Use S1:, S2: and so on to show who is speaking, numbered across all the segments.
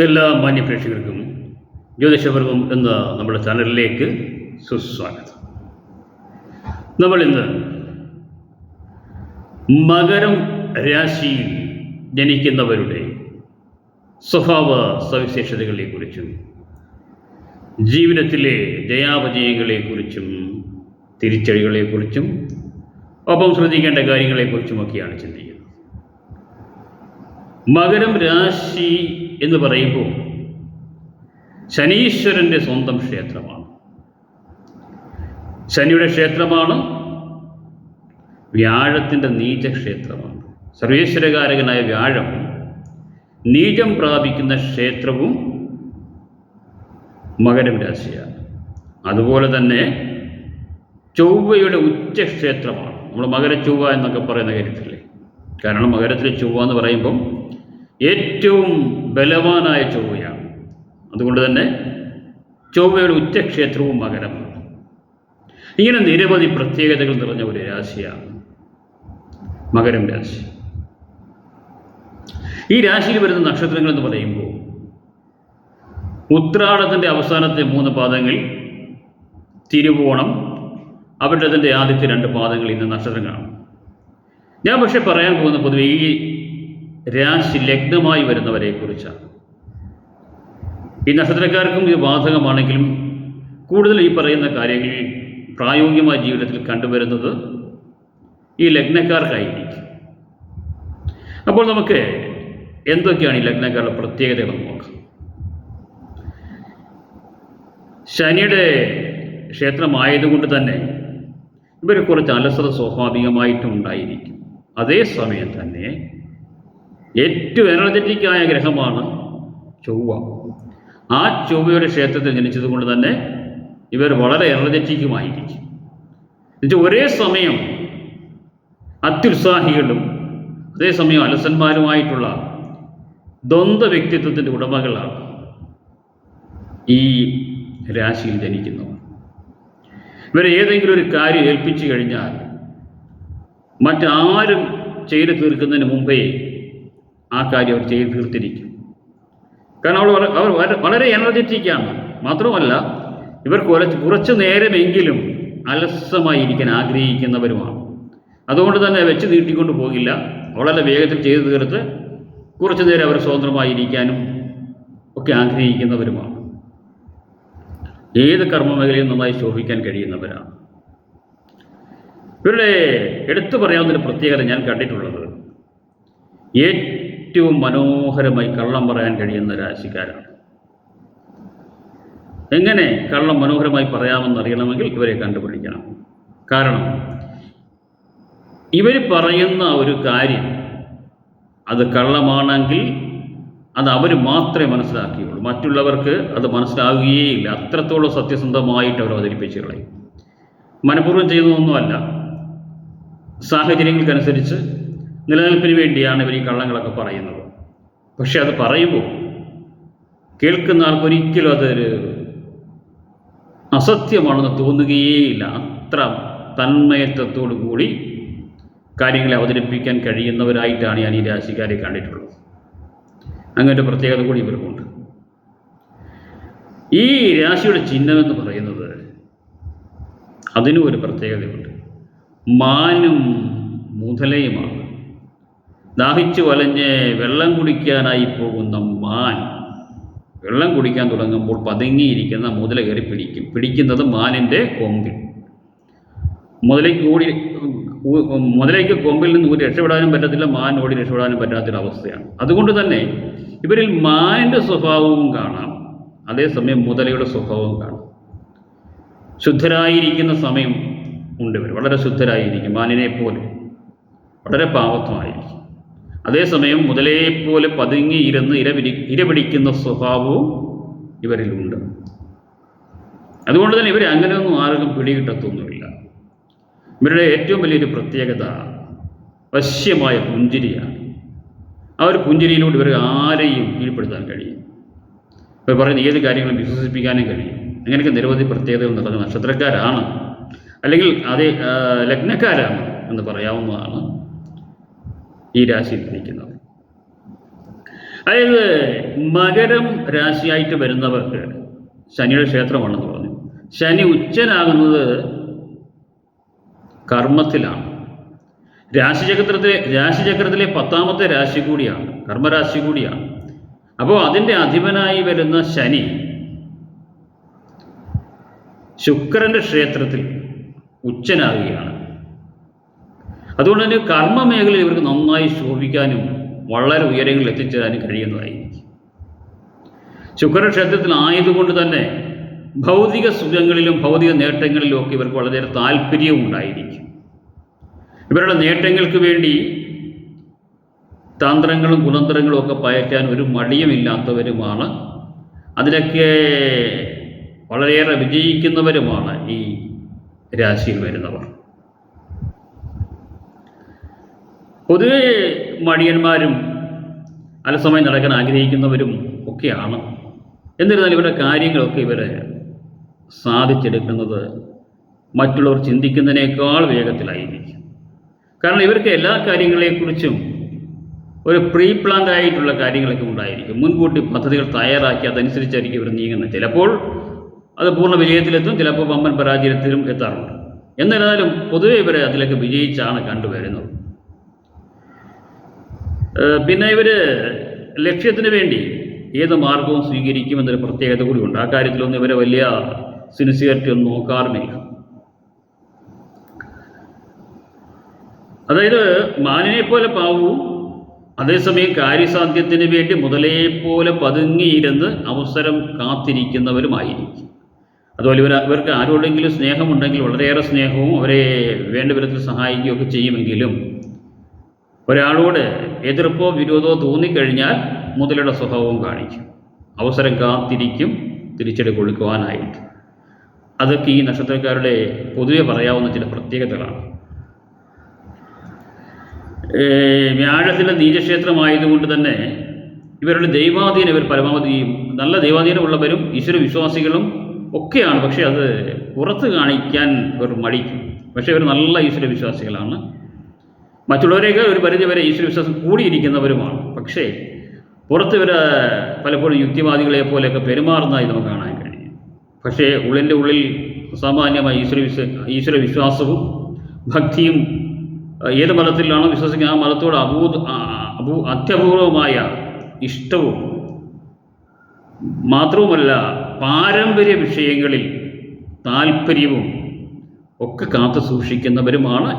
S1: എല്ലാ മാന്യ പ്രേക്ഷകർക്കും ജ്യോതിഷപർവം എന്ന നമ്മുടെ ചാനലിലേക്ക് സുസ്വാഗതം. നമ്മൾ ഇന്ന് മകരം രാശിയിൽ ജനിക്കുന്നവരുടെ സ്വഭാവ സവിശേഷതകളെക്കുറിച്ചും ജീവിതത്തിലെ ജയാപജയങ്ങളെക്കുറിച്ചും തിരിച്ചടികളെക്കുറിച്ചും ഒപ്പം ശ്രദ്ധിക്കേണ്ട കാര്യങ്ങളെക്കുറിച്ചുമൊക്കെയാണ് ചിന്തിക്കുന്നത്. മകരം രാശി എന്ന് പറയുമ്പോൾ ശനീശ്വരന്റെ സ്വന്തം ക്ഷേത്രമാണ്. ശനിയുടെ ക്ഷേത്രമാണ് വ്യാഴത്തിന്റെ നീചക്ഷേത്രമാണ്. സർവേശ്വരകാരകനായ വ്യാഴം നീചം പ്രാപിക്കുന്ന ക്ഷേത്രവും മകരം രാശിയാണ്. അതുപോലെ തന്നെ ചൊവ്വയുടെ ഉച്ചക്ഷേത്രമാണ്. നമ്മൾ മകര ചൊവ്വ എന്നൊക്കെ പറയുന്ന കേട്ടിട്ടില്ലേ കാരണം മകരത്തിലെ ചൊവ്വ എന്ന് പറയുമ്പം ഏറ്റവും ബലവാനായ ചൊവ്വയാണ്. അതുകൊണ്ട് തന്നെ ചൊവ്വയുടെ ഉച്ചക്ഷേത്രവും മകരമാണ് ഇങ്ങനെ നിരവധി പ്രത്യേകതകൾ നിറഞ്ഞ ഒരു രാശിയാണ് മകരം രാശി. ഈ രാശിയിൽ വരുന്ന നക്ഷത്രങ്ങൾ എന്ന് പറയുമ്പോൾ ഉത്രാടത്തിന്റെ അവസാനത്തെ മൂന്ന് പാദങ്ങൾ തിരുവോണം അവരുടെ അതിന്റെ ആദ്യത്തെ രണ്ട് പാദങ്ങൾ ഇന്ന് നക്ഷത്രങ്ങളാണ്. ഞാൻ പക്ഷേ പറയാൻ പോകുന്ന പൊതുവെ ഈ രാശി ലഗ്നമായി വരുന്നവരെ കുറിച്ചാണ് ഈ നക്ഷത്രക്കാർക്കും ഇത് ബാധകമാണെങ്കിലും കൂടുതൽ ഈ പറയുന്ന കാര്യങ്ങൾ പ്രായോഗികമായ ജീവിതത്തിൽ കണ്ടുവരുന്നത് ഈ ലഗ്നക്കാർക്കായിരിക്കും. അപ്പോൾ നമുക്ക് എന്തൊക്കെയാണ് ഈ ലഗ്നക്കാരുടെ പ്രത്യേകതകൾ നോക്കാം. ശനിയുടെ ക്ഷേത്രമായതുകൊണ്ട് തന്നെ ഇവർ കുറച്ച് അലസത സ്വാഭാവികമായിട്ടും ഉണ്ടായിരിക്കും. അതേസമയം തന്നെ ഏറ്റവും എനർജറ്റിക്കായ ഗ്രഹമാണ് ചൊവ്വ. ആ ചൊവ്വയുടെ ക്ഷേത്രത്തിൽ ജനിച്ചതുകൊണ്ട് തന്നെ ഇവർ വളരെ എനർജറ്റിക്കുമായിരിക്കും. എന്നുവെച്ചാൽ ഒരേ സമയം അത്യുത്സാഹികളും അതേസമയം അലസന്മാരുമായിട്ടുള്ള ദ്വന്ദ്വ വ്യക്തിത്വത്തിന്റെ ഉടമകളാണ് ഈ രാശിയിൽ ജനിക്കുന്നവർ. ഇവരെ ഏതെങ്കിലും ഒരു കാര്യം ഏൽപ്പിച്ചു കഴിഞ്ഞാൽ മറ്റാരും ചെയ്തു തീർക്കുന്നതിന് മുമ്പേ ആ കാര്യം അവർ ചെയ്തു തീർത്തിരിക്കും. കാരണം അവൾ അവർ വള- വളരെ എനർജറ്റിക്കാണ് മാത്രമല്ല ഇവർ കുറച്ച് കുറച്ച് നേരമെങ്കിലും അലസമായിരിക്കാൻ ആഗ്രഹിക്കുന്നവരുമാണ്. അതുകൊണ്ട് തന്നെ വെച്ച് നീട്ടിക്കൊണ്ട് പോകില്ല. വളരെ വേഗത്തിൽ ചെയ്തു തീർത്ത് കുറച്ചു നേരം അവർ സ്വതന്ത്രമായിരിക്കാനും ഒക്കെ ആഗ്രഹിക്കുന്നവരുമാണ്. ഏത് കർമ്മമേഖലയും നന്നായി ശോഭിക്കാൻ കഴിയുന്നവരാണ്. ഇവരുടെ എടുത്തു പറയാവുന്നൊരു പ്രത്യേകത ഞാൻ കണ്ടിട്ടുള്ളത്. മനോഹരമായി കള്ളം പറയാൻ കഴിയുന്ന രാശിക്കാരാണ്. എങ്ങനെ കള്ളം മനോഹരമായി പറയാമെന്ന് അറിയണമെങ്കിൽ ഇവരെ കണ്ടുപിടിക്കണം. കാരണം ഇവർ പറയുന്ന ഒരു കാര്യം അത് കള്ളമാണെങ്കിൽ അത് അവർ മാത്രമേ മനസ്സിലാക്കിയുള്ളൂ. മറ്റുള്ളവർക്ക് അത് മനസ്സിലാകുകയേയില്ല അത്രത്തോളം സത്യസന്ധമായിട്ട് അവർ അവതരിപ്പിച്ച് കളയും. മനഃപൂർവം ചെയ്യുന്നതൊന്നുമല്ല സാഹചര്യങ്ങൾക്കനുസരിച്ച് നിലനിൽപ്പിന് വേണ്ടിയാണ് ഇവർ ഈ കള്ളങ്ങളൊക്കെ പറയുന്നത്. പക്ഷെ അത് പറയുമ്പോൾ കേൾക്കുന്ന ആൾക്കൊരിക്കലും അതൊരു അസത്യമാണെന്ന് തോന്നുകയേയില്ല. അത്ര തന്മയത്വത്തോടു കൂടി കാര്യങ്ങളെ അവതരിപ്പിക്കാൻ കഴിയുന്നവരായിട്ടാണ് ഞാൻ ഈ രാശിക്കാരെ കണ്ടിട്ടുള്ളത്. അങ്ങനെ ഒരു പ്രത്യേകത കൂടി ഇവർക്കുണ്ട്. ഈ രാശിയുടെ ചിഹ്നം എന്ന് പറയുന്നത് അതിനും ഒരു പ്രത്യേകതയുണ്ട്. മാനും മുതലയുമാണ്. ദാഹിച്ചു വലഞ്ഞ് വെള്ളം കുടിക്കാനായി പോകുന്ന മാൻ. വെള്ളം കുടിക്കാൻ തുടങ്ങുമ്പോൾ പതുങ്ങിയിരിക്കുന്ന മുതല കയറി പിടിക്കും. പിടിക്കുന്നത് മാനിന്റെ കൊമ്പിൽ. മുതലേക്ക് ഓടി മുതലേക്ക് കൊമ്പിൽ നിന്ന് ഊരി രക്ഷപ്പെടാനും പറ്റത്തില്ല മാൻ ഓടി രക്ഷപ്പെടാനും പറ്റാത്തൊരവസ്ഥയാണ് അതുകൊണ്ട് തന്നെ ഇവരിൽ മാനിന്റെ സ്വഭാവവും കാണാം. അതേസമയം മുതലയുടെ സ്വഭാവവും കാണാം. ശുദ്ധരായിരിക്കുന്ന സമയം ഉണ്ട് ഇവർ. വളരെ ശുദ്ധരായിരിക്കും മാനിനെ പോലെ. വളരെ പാവത്വമായിരിക്കും. അതേസമയം മുതലേപ്പോലെ പതുങ്ങി ഇരുന്ന് ഇരപിടി ഇരപിടിക്കുന്ന സ്വഭാവവും ഇവരിലുണ്ട്. അതുകൊണ്ട് തന്നെ ഇവരെ അങ്ങനെയൊന്നും ആർക്കും പിടികിട്ടത്തൊന്നുമില്ല. ഇവരുടെ ഏറ്റവും വലിയൊരു പ്രത്യേകത വശ്യമായ പുഞ്ചിരിയാണ്. ആ ഒരു പുഞ്ചിരിയിലൂടെ ഇവർക്ക് ആരെയും കീഴ്പ്പെടുത്താൻ കഴിയും. ഇവർ പറയുന്ന ഏത് കാര്യങ്ങളും വിശ്വസിപ്പിക്കാനും കഴിയും. അങ്ങനെയൊക്കെ നിരവധി പ്രത്യേകതകൾ നിറഞ്ഞ നക്ഷത്രക്കാരാണ്. അല്ലെങ്കിൽ അതേ ലഗ്നക്കാരാണ് എന്ന് പറയാവുന്നതാണ്. ഈ രാശിയിൽ ഇരിക്കുന്നത്. അതായത് മകരം രാശിയായിട്ട് വരുന്നവർക്ക് ശനിയുടെ ക്ഷേത്രമാണെന്ന് പറഞ്ഞു. ശനി ഉച്ചനാകുന്നത് കർമ്മത്തിലാണ്. രാശിചക്രത്തിലെ രാശിചക്രത്തിലെ പത്താമത്തെ രാശി കൂടിയാണ് കർമ്മരാശി കൂടിയാണ്. അപ്പോൾ അതിന്റെ അധിപനായി വരുന്ന ശനി ശുക്രന്റെ ക്ഷേത്രത്തിൽ ഉച്ചനാകുകയാണ്. അതുകൊണ്ട് തന്നെ കർമ്മ മേഖലയിൽ ഇവർക്ക് നന്നായി ശോഭിക്കാനും വളരെ ഉയരങ്ങളിൽ എത്തിച്ചേരാനും കഴിയുന്നതായിരിക്കും. ശുക്രക്ഷേത്രത്തിൽ ആയതുകൊണ്ട് തന്നെ ഭൗതിക സുഖങ്ങളിലും ഭൗതിക നേട്ടങ്ങളിലും ഒക്കെ ഇവർക്ക് വളരെയേറെ താല്പര്യവും ഉണ്ടായിരിക്കും. ഇവരുടെ നേട്ടങ്ങൾക്ക് വേണ്ടി തന്ത്രങ്ങളും കുതന്ത്രങ്ങളും ഒക്കെ പയറ്റാൻ ഒരു മടിയുമില്ലാത്തവരുമാണ്. അതിലൊക്കെ വളരെയേറെ വിജയിക്കുന്നവരുമാണ് ഈ രാശിയിൽ വരുന്നവർ. പൊതുവെ മടിയന്മാരും അലസമായി നടക്കാൻ ആഗ്രഹിക്കുന്നവരും ഒക്കെയാണ്. എന്നിരുന്നാൽ ഇവരുടെ കാര്യങ്ങളൊക്കെ ഇവരെ സാധിച്ചെടുക്കുന്നത് മറ്റുള്ളവർ ചിന്തിക്കുന്നതിനേക്കാൾ വേഗത്തിലായിരിക്കും. കാരണം ഇവർക്ക് എല്ലാ കാര്യങ്ങളെക്കുറിച്ചും ഒരു പ്രീ പ്ലാൻഡ് ആയിട്ടുള്ള കാര്യങ്ങളൊക്കെ ഉണ്ടായിരിക്കും. മുൻകൂട്ടി പദ്ധതികൾ തയ്യാറാക്കി അതനുസരിച്ചായിരിക്കും ഇവർ നീങ്ങുന്നത്. ചിലപ്പോൾ അത് പൂർണ വിജയത്തിലെത്തും ചിലപ്പോൾ പമ്പൻ പരാജയത്തിലും എത്താറുണ്ട്. എന്നിരുന്നാലും പൊതുവെ ഇവരെ അതിലൊക്കെ വിജയിച്ചാണ് കണ്ടുവരുന്നത്. പിന്നെ ഇവർ ലക്ഷ്യത്തിന് വേണ്ടി ഏത് മാർഗവും സ്വീകരിക്കും എന്നൊരു പ്രത്യേകത കൂടിയുണ്ട്. ആ കാര്യത്തിലൊന്നും ഇവരെ വലിയ സിൻസിയറിറ്റി ഒന്നും നോക്കാറുമില്ല. അതായത് മാനിനെ പോലെ പാവവും അതേസമയം കാര്യസാധ്യത്തിന് വേണ്ടി മുതലേ പോലെ പതുങ്ങിയിരുന്ന് അവസരം കാത്തിരിക്കുന്നവരുമായിരിക്കും. അതുപോലെ ഇവർ ഇവർക്ക് ആരോടെങ്കിലും സ്നേഹമുണ്ടെങ്കിൽ വളരെയേറെ സ്നേഹവും അവരെ വേണ്ട വിധത്തിൽ സഹായിക്കുകയൊക്കെ ചെയ്യുമെങ്കിലും ഒരാളോട് എതിർപ്പോ വിരോധമോ തോന്നിക്കഴിഞ്ഞാൽ മുതലയുടെ സ്വഭാവവും കാണിക്കും. അവസരം കാത്തിരിക്കും തിരിച്ചടി കൊടുക്കുവാനായിട്ട് അതൊക്കെ ഈ നക്ഷത്രക്കാരുടെ പൊതുവെ പറയാവുന്ന ചില പ്രത്യേകതകളാണ്. വ്യാഴത്തിന്റെ നീചക്ഷേത്രമായതുകൊണ്ട് തന്നെ ഇവരുടെ ദൈവാധീനം ഇവർ പരമാവധി നല്ല ദൈവാധീനമുള്ളവരും ഈശ്വര വിശ്വാസികളും ഒക്കെയാണ്. പക്ഷേ അത് പുറത്ത് കാണിക്കാൻ ഇവർ മടിക്കും. പക്ഷേ ഇവർ നല്ല ഈശ്വര വിശ്വാസികളാണ്. മറ്റുള്ളവരെയൊക്കെ ഒരു പരിധി വരെ ഈശ്വര വിശ്വാസം കൂടിയിരിക്കുന്നവരുമാണ്. പക്ഷേ പുറത്ത് ഇവർ പലപ്പോഴും യുക്തിവാദികളെ പോലെയൊക്കെ പെരുമാറുന്നതായി നമുക്ക് കാണാൻ കഴിയും. പക്ഷേ ഉള്ളിന്റെ ഉള്ളിൽ സാമാന്യമായി ഈശ്വര വിശ്വ ഈശ്വര വിശ്വാസവും ഭക്തിയും ഏത് മതത്തിലാണോ വിശ്വസിക്കുന്നത് ആ മതത്തോട് അഭൂത അഭൂ അത്യപൂർവമായ ഇഷ്ടവും മാത്രവുമല്ല പാരമ്പര്യ വിഷയങ്ങളിൽ താല്പര്യവും ഒക്കെ കാത്തു സൂക്ഷിക്കുന്നവരുമാണ്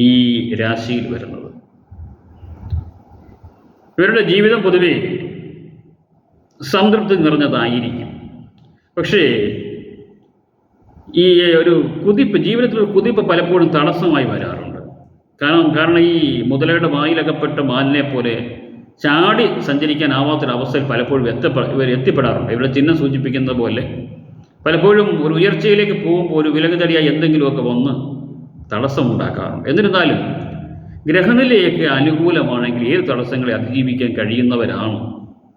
S1: ഈ രാശിയിൽ വരുന്നത്. ഇവരുടെ ജീവിതം പൊതുവെ സംതൃപ്തി നിറഞ്ഞതായിരിക്കും. പക്ഷേ ഈ ഒരു കുതിപ്പ് ജീവിതത്തിലൊരു കുതിപ്പ് പലപ്പോഴും തടസ്സമായി വരാറുണ്ട്. കാരണം കാരണം ഈ മുതലയുടെ വായിലകപ്പെട്ട മാലിനെ പോലെ ചാടി സഞ്ചരിക്കാനാവാത്തൊരവസ്ഥയിൽ പലപ്പോഴും എത്തപ്പെ ഇവർ എത്തിപ്പെടാറുണ്ട്. ഇവരുടെ ചിഹ്നം സൂചിപ്പിക്കുന്ന പോലെ പലപ്പോഴും ഒരു ഉയർച്ചയിലേക്ക് പോകുമ്പോൾ ഒരു വിലകുതടിയായി എന്തെങ്കിലുമൊക്കെ വന്ന് തടസ്സമുണ്ടാക്കാറുണ്ട്. എന്നിരുന്നാലും ഗ്രഹനിലയൊക്കെ അനുകൂലമാണെങ്കിൽ ഏത് തടസ്സങ്ങളെ അതിജീവിക്കാൻ കഴിയുന്നവരാണ്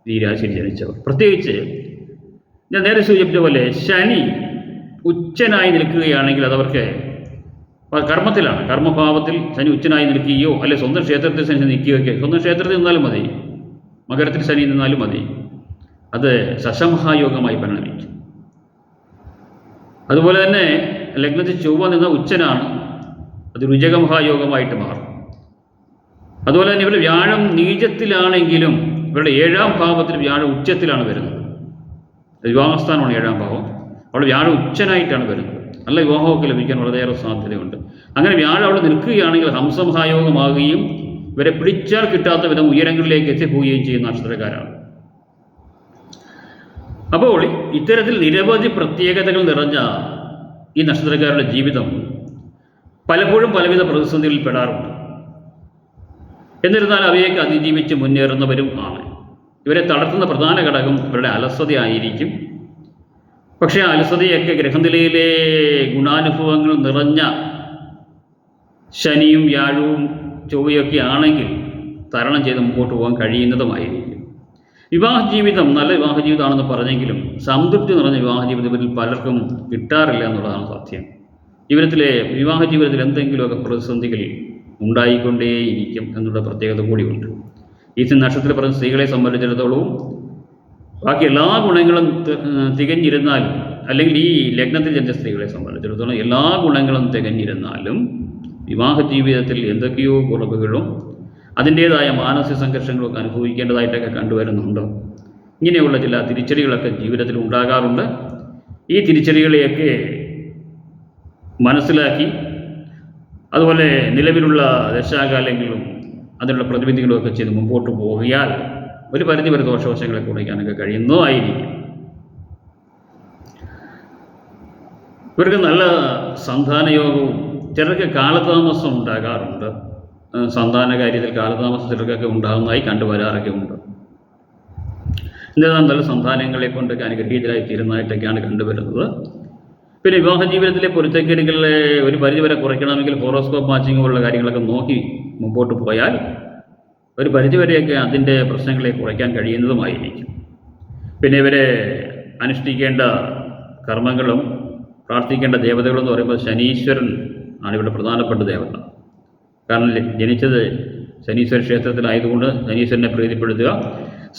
S1: ഈ രാശിയിൽ ജനിച്ചവർ. പ്രത്യേകിച്ച് ഞാൻ നേരെ സൂചിപ്പിച്ച പോലെ ശനി ഉച്ചനായി നിൽക്കുകയാണെങ്കിൽ അതവർക്ക് കർമ്മത്തിലാണ്. കർമ്മഭാവത്തിൽ ശനി ഉച്ചനായി നിൽക്കുകയോ അല്ലെ സ്വന്തം ക്ഷേത്രത്തിൽ ശനി നിൽക്കുകയൊക്കെ സ്വന്തം ക്ഷേത്രത്തിൽ നിന്നാലും മതി. മകരത്തിൽ ശനി നിന്നാലും മതി. അത് ശശമഹായോഗമായി പരിണമിക്കും. അതുപോലെ തന്നെ ലഗ്നത്തിൽ ചൊവ്വ നിന്ന ഉച്ചനാണ് അത് രുചകമഹായോഗമായിട്ട് മാറും. അതുപോലെ തന്നെ ഇവരുടെ വ്യാഴം നീചത്തിലാണെങ്കിലും ഇവരുടെ ഏഴാം ഭാവത്തിൽ വ്യാഴം ഉച്ചത്തിലാണ് വരുന്നത്. വിവാഹസ്ഥാനമാണ് ഏഴാം ഭാവം. അവിടെ വ്യാഴം ഉച്ചനായിട്ടാണ് വരുന്നത്. നല്ല വിവാഹമൊക്കെ ലഭിക്കാൻ വളരെയേറെ സാധ്യതയുണ്ട്. അങ്ങനെ വ്യാഴം അവിടെ നിൽക്കുകയാണെങ്കിൽ ഹംസമഹായോഗമാകുകയും ഇവരെ പിടിച്ചാൽ കിട്ടാത്ത വിധം ഉയരങ്ങളിലേക്ക് എത്തിപ്പോവുകയും ചെയ്യുന്ന നക്ഷത്രക്കാരാണ്. അപ്പോൾ ഇത്തരത്തിൽ നിരവധി പ്രത്യേകതകൾ നിറഞ്ഞ ഈ നക്ഷത്രക്കാരുടെ ജീവിതം പലപ്പോഴും പലവിധ പ്രതിസന്ധികളിൽ പെടാറുണ്ട്. എന്നിരുന്നാൽ അവയൊക്കെ അതിജീവിച്ച് മുന്നേറുന്നവരും ആണ്. ഇവരെ തളർത്തുന്ന പ്രധാന ഘടകം ഇവരുടെ അലസതയായിരിക്കും പക്ഷേ അലസതയൊക്കെ ഗ്രഹനിലയിലെ ഗുണാനുഭവങ്ങൾ നിറഞ്ഞ ശനിയും വ്യാഴവും ചൊവ്വയൊക്കെ ആണെങ്കിൽ തരണം ചെയ്ത് മുമ്പോട്ട് പോകാൻ കഴിയുന്നതുമായിരിക്കും. വിവാഹ ജീവിതം നല്ല വിവാഹ ജീവിതമാണെന്ന് പറഞ്ഞെങ്കിലും സംതൃപ്തി നിറഞ്ഞ വിവാഹ ജീവിതം പലർക്കും കിട്ടാറില്ല എന്നുള്ളതാണ് സത്യം. ജീവിതത്തിലെ വിവാഹ ജീവിതത്തിൽ എന്തെങ്കിലുമൊക്കെ പ്രതിസന്ധികൾ ഉണ്ടായിക്കൊണ്ടേയിരിക്കും എന്നുള്ള പ്രത്യേകത കൂടിയുണ്ട്. ഈ നക്ഷത്രത്തിൽ പറഞ്ഞ സ്ത്രീകളെ സംബന്ധിച്ചിടത്തോളവും ബാക്കി എല്ലാ ഗുണങ്ങളും തികഞ്ഞിരുന്നാലും അല്ലെങ്കിൽ ഈ ലഗ്നത്തിൽ ജനിച്ച സ്ത്രീകളെ സംബന്ധിച്ചിടത്തോളം എല്ലാ ഗുണങ്ങളും തികഞ്ഞിരുന്നാലും വിവാഹ ജീവിതത്തിൽ എന്തൊക്കെയോ കുറവുകളും അതിന്റേതായ മാനസിക സംഘർഷങ്ങളൊക്കെ അനുഭവിക്കേണ്ടതായിട്ടൊക്കെ കണ്ടുവരുന്നുണ്ട്. ഇങ്ങനെയുള്ള ചില തിരിച്ചടികളൊക്കെ ജീവിതത്തിൽ ഉണ്ടാകാറുണ്ട്. ഈ തിരിച്ചടികളെയൊക്കെ മനസ്സിലാക്കി അതുപോലെ നിലവിലുള്ള ദശാകാലങ്ങളും അതിനുള്ള പ്രതിവിധികളും ഒക്കെ ചെയ്ത് മുമ്പോട്ട് പോകിയാൽ ഒരു പരിധി വരെ ദോഷവശങ്ങളെ കുറയ്ക്കാനൊക്കെ കഴിയുന്നതായിരിക്കും. ഇവർക്ക് നല്ല സന്താനയോഗവും ചിലർക്ക് കാലതാമസം ഉണ്ടാകാറുണ്ട്. സന്താന കാര്യത്തിൽ കാലതാമസം ചിലർക്കൊക്കെ ഉണ്ടാകുന്നതായി കണ്ടുവരാറൊക്കെ ഉണ്ട്. എന്നിരുന്നാൽ സന്താനങ്ങളെ കൊണ്ടൊക്കെ അനുഗ്രഹീതരായി തീരുന്നതായിട്ടൊക്കെയാണ് കണ്ടുവരുന്നത്. പിന്നെ വിവാഹ ജീവിതത്തിലെ പൊരുത്തക്കേടുകളിലെ ഒരു പരിധിവരെ കുറയ്ക്കണമെങ്കിൽ ഹോറോസ്കോപ്പ് മാച്ചിങ് പോലുള്ള കാര്യങ്ങളൊക്കെ നോക്കി മുമ്പോട്ട് പോയാൽ ഒരു പരിധിവരെയൊക്കെ അതിന്റെ പ്രശ്നങ്ങളെ കുറയ്ക്കാൻ കഴിയുന്നതുമായിരിക്കും. പിന്നെ ഇവരെ അനുഷ്ഠിക്കേണ്ട കർമ്മങ്ങളും പ്രാർത്ഥിക്കേണ്ട ദേവതകളും എന്ന് പറയുമ്പോൾ ശനീശ്വരൻ ആണ് ഇവിടെ പ്രധാനപ്പെട്ട ദേവത. കാരണം ജനിച്ചത് ശനീശ്വര ക്ഷേത്രത്തിലായതുകൊണ്ട് ശനീശ്വരനെ പ്രീതിപ്പെടുത്തുക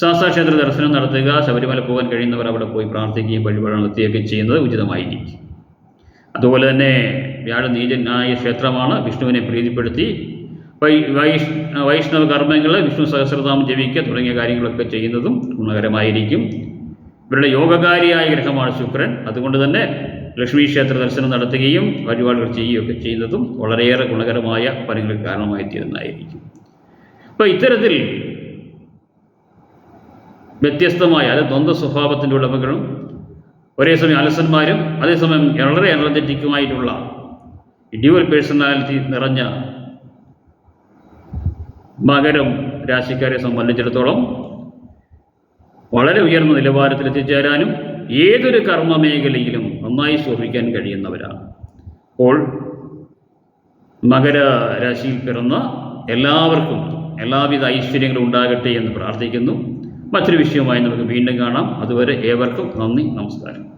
S1: ശാസ്താ ക്ഷേത്ര ദർശനം നടത്തുക ശബരിമല പോകാൻ കഴിയുന്നവർ അവിടെ പോയി പ്രാർത്ഥിക്കുകയും വഴിപാട് നടത്തുകയൊക്കെ ചെയ്യുന്നത് ഉചിതമായിരിക്കും. അതുപോലെ തന്നെ വ്യാഴ നീചനായ ക്ഷേത്രമാണ് വിഷ്ണുവിനെ പ്രീതിപ്പെടുത്തി വൈ വൈഷ് വൈഷ്ണവ കർമ്മങ്ങൾ വിഷ്ണു സഹസ്രനാമം ജപിക്കുക തുടങ്ങിയ കാര്യങ്ങളൊക്കെ ചെയ്യുന്നതും ഗുണകരമായിരിക്കും. ഇവരുടെ യോഗകാരിയായ ഗ്രഹമാണ് ശുക്രൻ. അതുകൊണ്ട് തന്നെ ലക്ഷ്മി ക്ഷേത്ര ദർശനം നടത്തുകയും വഴിപാടുകൾ ചെയ്യുകയൊക്കെ ചെയ്യുന്നതും വളരെയേറെ ഗുണകരമായ ഫലങ്ങൾക്ക് കാരണമായി തീരുന്നതായിരിക്കും. അപ്പോൾ ഇത്തരത്തിൽ വ്യത്യസ്തമായ അത് ദ്വന്ദ്വ സ്വഭാവത്തിന്റെ ഉടമകളും ഒരേ സമയം അലസന്മാരും അതേസമയം വളരെ എനർജറ്റിക്കുമായിട്ടുള്ള ഡ്യുവൽ പേഴ്സണാലിറ്റി നിറഞ്ഞ മകരം രാശിക്കാരെ സംബന്ധിച്ചിടത്തോളം വളരെ ഉയർന്ന നിലവാരത്തിൽ എത്തിച്ചേരാനും ഏതൊരു കർമ്മ മേഖലയിലും നന്നായി ശോഭിക്കാൻ കഴിയുന്നവരാണ്. അപ്പോൾ മകര രാശിയിൽ പിറന്ന എല്ലാവർക്കും എല്ലാവിധ ഐശ്വര്യങ്ങളും ഉണ്ടാകട്ടെ എന്ന് പ്രാർത്ഥിക്കുന്നു. മറ്റൊരു വിഷയവുമായി നമുക്ക് വീണ്ടും കാണാം. അതുവരെ ഏവർക്കും നന്ദി നമസ്കാരം.